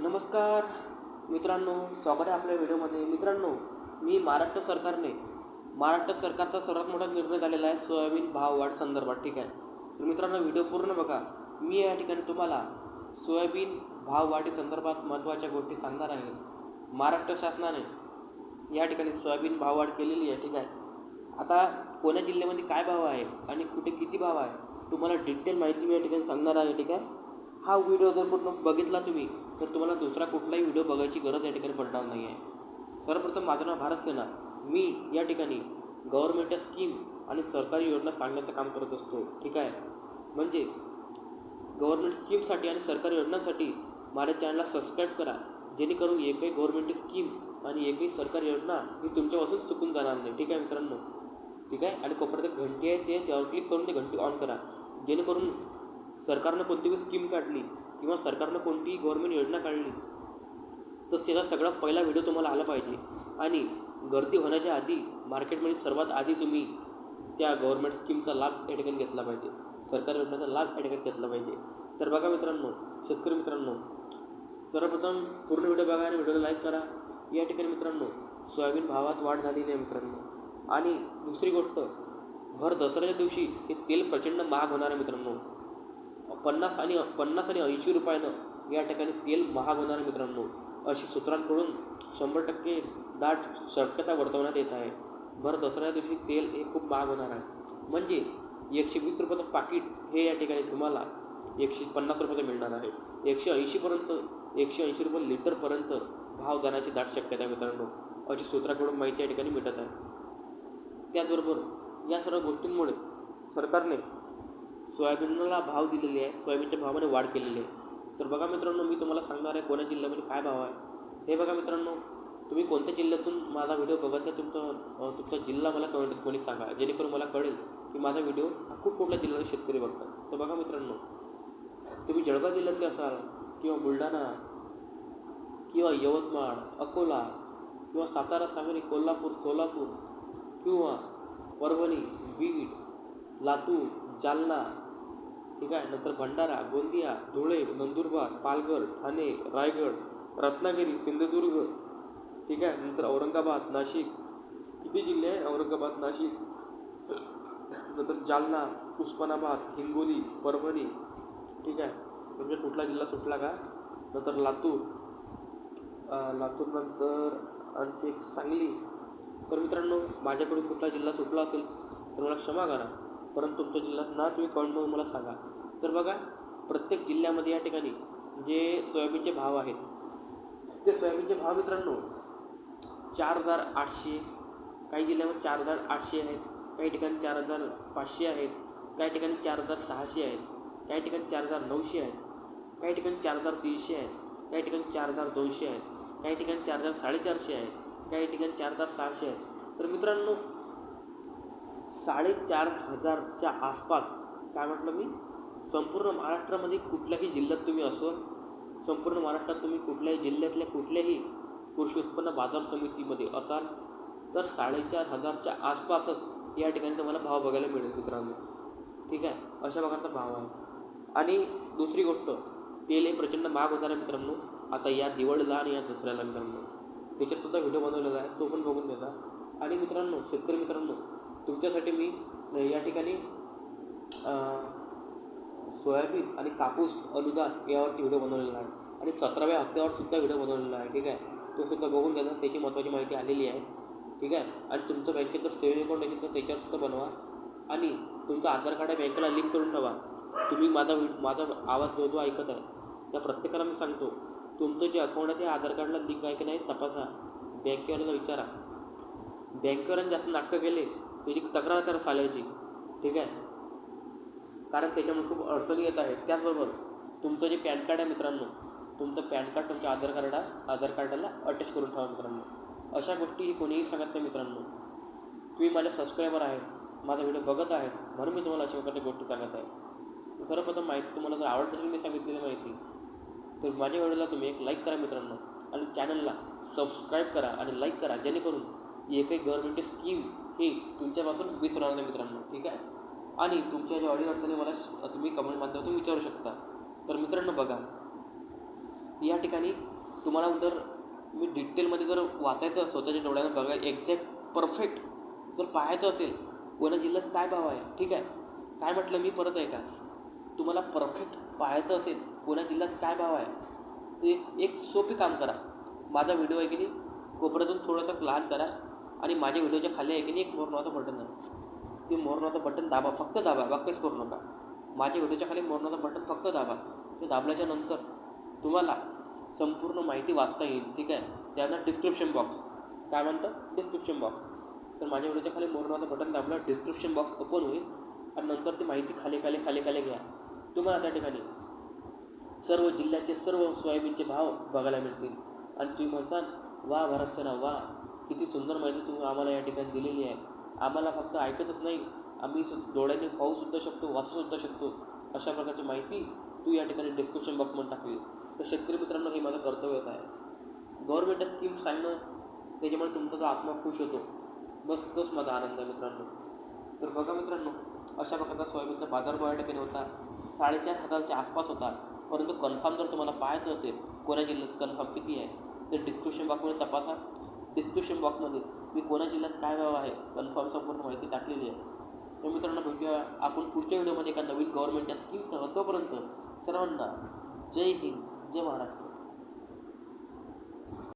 नमस्कार. मित्रांनो स्वागत आहे आपल्या व्हिडिओमध्ये. मित्रांनो मी महाराष्ट्र सरकारने महाराष्ट्र सरकारचा सर्वात मोठा निर्णय झालेला आहे सोयाबीन भाव वाढ संदर्भात ठीक आहे? तर मित्रांनो व्हिडिओ पूर्ण बघा. मी या ठिकाणी तुम्हाला सोयाबीन भाव वाढी संदर्भात महत्त्वाच्या गोष्टी सांगणार आहे. महाराष्ट्र शासनाने या ठिकाणी सोयाबीन भाववाढ केलेली आहे ठीक आहे? आता कोण्या जिल्ह्यामध्ये काय भाव आहे आणि कुठे किती भाव आहे तुम्हाला डिटेल माहिती मी या ठिकाणी सांगणार आहे ठीक आहे? हा व्हिडिओ जर पूर्ण बघितला तुम्ही तर तुम्हाला दुसरा कुठलाही व्हिडिओ बघायची गरज या ठिकाणी पडणार नाही आहे सर्वप्रथम माझं नाव भारत सेना. मी या ठिकाणी गव्हर्नमेंटच्या स्कीम आणि सरकारी योजना सांगण्याचं काम करत असतो. ठीक आहे? म्हणजे गव्हर्नमेंट स्कीमसाठी आणि सरकारी योजनांसाठी माझ्या चॅनलला सबस्क्राईब करा. जेणेकरून एकही गव्हर्नमेंट स्कीम आणि एकही सरकारी योजना ही तुमच्यापासून चुकून जाणार नाही. ठीक आहे मित्रांनो? ठीक आहे? आणि कोपऱ्यात एक घंटी आहे ते त्यावर क्लिक करून ते घंटी ऑन करा. जेणेकरून सरकारनं कोणती स्कीम काढली किंवा सरकारनं कोणतीही गव्हर्नमेंट योजना काढली तर त्याचा सगळा पहिला व्हिडिओ तुम्हाला आला पाहिजे. आणि गर्दी होण्याच्या आधी मार्केटमध्ये सर्वात आधी तुम्ही त्या गव्हर्मेंट स्कीमचा लाभ या ठिकाणी घेतला पाहिजे. सरकारी योजनेचा लाभ या ठिकाणी घेतला पाहिजे. तर बघा मित्रांनो शेतकरी मित्रांनो सर्वप्रथम पूर्ण व्हिडिओ बघा आणि व्हिडिओला लाईक करा. या ठिकाणी मित्रांनो सोयाबीन भावात वाढ झालेली आहे मित्रांनो. आणि दुसरी गोष्ट भर दसऱ्याच्या दिवशी हे तेल प्रचंड महाग होणार आहे मित्रांनो. पन्नास आणि पन्नास आणि ऐंशी रुपयानं या ठिकाणी तेल महाग होणार मित्रांनो. अशी सूत्रांकडून शंभर टक्के दाट शक्यता वर्तवण्यात येत आहे. भर दसऱ्या दिवशी तेल हे खूप महाग होणार आहे. म्हणजे एकशे वीस रुपयाचं पाकिट हे या ठिकाणी तुम्हाला एकशे पन्नास रुपयाचं मिळणार आहे. एकशे ऐंशीपर्यंत एकशे ऐंशी रुपये लिटरपर्यंत भाव जाण्याची दाट शक्यता आहे मित्रांनो. अशी सूत्राकडून माहिती या ठिकाणी मिळत आहे. त्याचबरोबर या सर्व गोष्टींमुळे सरकारने सोयाबीनला भाव दिलेले आहे सोयाबीनच्या भावामध्ये वाढ केलेली आहे. तर बघा मित्रांनो मी तुम्हाला सांगणार आहे कोण्या जिल्ह्यामध्ये काय भाव आहे. हे बघा मित्रांनो तुम्ही कोणत्या जिल्ह्यातून माझा व्हिडिओ बघत आहे तुमचा तुमचा जिल्हा मला कमेंट कोणी सांगा जेणेकरून मला कळेल की माझा व्हिडिओ हा खूप कुठल्या जिल्ह्यात शेतकरी बघतात. तर बघा मित्रांनो तुम्ही जळगाव जिल्ह्यातले असाल किंवा बुलढाणा किंवा यवतमाळ अकोला किंवा सातारा सांगली कोल्हापूर सोलापूर किंवा परभणी बीड लातूर जालना ठीक आहे. नंतर भंडारा गोंदिया धुळे नंदुरबार पालघर ठाणे रायगड रत्नागिरी सिंधुदुर्ग ठीक आहे. नंतर औरंगाबाद नाशिक. किती जिल्हे आहे? औरंगाबाद नाशिक. नंतर जालना उस्मानाबाद हिंगोली परभणी. ठीक आहे. म्हणजे कुठला जिल्हा सुटला का? नंतर लातूर. लातूरनंतर आणखी एक सांगली. तर मित्रांनो माझ्याकडून कुठला जिल्हा सुटला असेल तर मला क्षमा करा. परंतु तुमच्या जिल्हा ना तुम्ही कमेंटमध्ये मला सांगा. तर बघा प्रत्येक जिल्ह्यामध्ये या ठिकाणी जे सोयाबीनचे भाव आहेत ते सोयाबीनचे भाव मित्रांनो चार हजार आठशे काही जिल्ह्यामध्ये चार हजार आठशे आहेत काही ठिकाणी चार हजार पाचशे आहेत काही ठिकाणी चार हजार सहाशे आहेत काही ठिकाणी चार हजार नऊशे आहेत काही ठिकाणी चार हजार तीनशे आहेत काही ठिकाणी चार हजार दोनशे आहेत काही ठिकाणी चार हजार साडेचारशे आहेत काही ठिकाणी चार हजार सहाशे आहेत. तर मित्रांनो साडेचार हजारच्या आसपास काय म्हटलं मी? संपूर्ण महाराष्ट्रामध्ये कुठल्याही जिल्ह्यात तुम्ही असो संपूर्ण महाराष्ट्रात तुम्ही कुठल्याही जिल्ह्यातल्या कुठल्याही कृषी उत्पन्न बाजार समितीमध्ये असाल तर साडेचार हजारच्या आसपासच या ठिकाणी तुम्हाला भाव बघायला मिळेल मित्रांनो. ठीक आहे? अशा प्रकारचा भाव आहे. आणि दुसरी गोष्ट तेल हे प्रचंड महाग होणार आहे मित्रांनो. आता या दिवाळीला आणि या दसऱ्याला मित्रांनो. त्याच्यातसुद्धा व्हिडिओ बनवलेला आहे तो पण बघून घेता आणि मित्रांनो शेतकरी मित्रांनो तुमच्यासाठी मी या ठिकाणी सोयाबीन आणि कापूस अनुदान यावरती व्हिडिओ बनवलेला आहे. आणि सतराव्या हप्त्यावरसुद्धा व्हिडिओ बनवलेला आहे ठीक आहे? तो सुद्धा बघून घ्या त्याची महत्त्वाची माहिती आलेली आहे ठीक आहे? आणि तुमचं बँकेत जर सेव्हिंग अकाउंट असेल तर त्याच्यावर सुद्धा बनवा. आणि तुमचं आधार कार्ड आहे बँकेला लिंक करून ठेवा. तुम्ही माझा माझा आवाज जो जो ऐकत आहे त्या प्रत्येकाला मी सांगतो तुमचं जे अकाउंट आहे ते आधार कार्डला लिंक आहे की नाही तपासा. बँकेवाल्याला विचारा. बँकेवाल्याने जास्त नाटकं केले त्याची तक्रार करा साल्याची ठीक आहे? कारण त्याच्यामुळे खूप अडचणी येत आहेत. त्याचबरोबर तुमचं जे पॅन कार्ड आहे मित्रांनो तुमचं पॅन कार्ड तुमच्या आधार कार्डा आधार कार्डाला अटॅच करून ठेवा मित्रांनो. अशा गोष्टी कोणीही सांगत नाही मित्रांनो. तुम्ही माझ्या सबस्क्रायबर आहेस माझा व्हिडिओ बघत आहेस म्हणून मी तुम्हाला अशा प्रकारच्या गोष्टी सांगत आहे. सर्वप्रथम माहिती तुम्हाला जर आवडत असेल मी सांगितलेली माहिती तर माझ्या व्हिडिओला तुम्ही एक लाईक करा मित्रांनो. आणि चॅनलला सबस्क्राईब करा आणि लाईक करा जेणेकरून एक गव्हर्मेंटची स्कीम ही तुमच्यापासून मिस होणार नाही मित्रांनो ठीक आहे? आणि तुमच्या ज्या ऑडिओ अडचणी मला श- तुम्ही कमेंट माध्यमातून विचारू शकता. तर मित्रांनो बघा या ठिकाणी तुम्हाला जर मी डिटेलमध्ये जर वाचायचं स्वतःच्या डोळ्यानं बघा एक्झॅक्ट परफेक्ट जर पाहायचं असेल कोणा जिल्ह्यात काय भाव आहे ठीक आहे? काय म्हटलं मी परत आहे का तुम्हाला परफेक्ट पाहायचं असेल कोणा जिल्ह्यात काय भाव आहे ते एक सोपी काम करा. माझा व्हिडिओ आहे की नाही कोपऱ्यातून थोडासा लहान करा. आणि माझ्या व्हिडिओच्या खाली आहे की नाही एक मोर बटन आहे. ते मोर बटन दाबा फक्त दाबा वाक्यच करू नका. माझ्या व्हिडिओच्या खाली मोर बटन फक्त दाबा. ते दाबल्याच्या नंतर तुम्हाला संपूर्ण माहिती वाचता येईल ठीक आहे? त्यानंतर डिस्क्रिप्शन बॉक्स काय म्हणतं? डिस्क्रिप्शन बॉक्स तर माझ्या व्हिडिओच्या खाली मोर बटन दाबलं डिस्क्रिप्शन बॉक्स ओपन होईल. आणि नंतर ती माहिती खाली खाली खाली खाली घ्या. तुम्हाला त्या ठिकाणी सर्व जिल्ह्याचे सर्व सोयाबीनचे भाव बघायला मिळतील. आणि तुम्ही म्हणसाल वा भरसना वा किती सुंदर माहिती तुम्ही आम्हाला या ठिकाणी दिलेली आहे. आम्हाला फक्त ऐकतच नाही. आम्ही सु डोळ्याने पाहूसुद्धा शकतो वाचूसुद्धा शकतो. अशा प्रकारची माहिती तू या ठिकाणी डिस्क्रिप्शन बॉक्समध्ये टाकली. तर शेतकरी मित्रांनो हे माझं कर्तव्यच आहे गव्हर्नमेंट स्कीम सांगणं त्याच्यामुळे तुमचा जो आत्मा खुश होतो. बस तोच माझा आनंद आहे मित्रांनो. तर बघा मित्रांनो अशा प्रकारचा सोयाबीनचा बाजारभाव या ठिकाणी होता. साडेचार हजारच्या आसपास होता. परंतु कन्फर्म जर तुम्हाला पाहायचं असेल कोणा जिल्ह्यात कन्फर्म किती आहे तर डिस्क्रिप्शन बॉक्समध्ये तपासा. डिस्क्रिप्शन बॉक्समध्ये मी कोणा जिल्ह्यात काय भाव आहे कन्फर्म संपूर्ण माहिती टाकलेली आहे. तर मित्रांनो भेटूया आपण पुढच्या व्हिडिओमध्ये एका नवीन गव्हर्नमेंटच्या स्कीमसह तोपर्यंत सर्वांना जय हिंद जय महाराष्ट्र.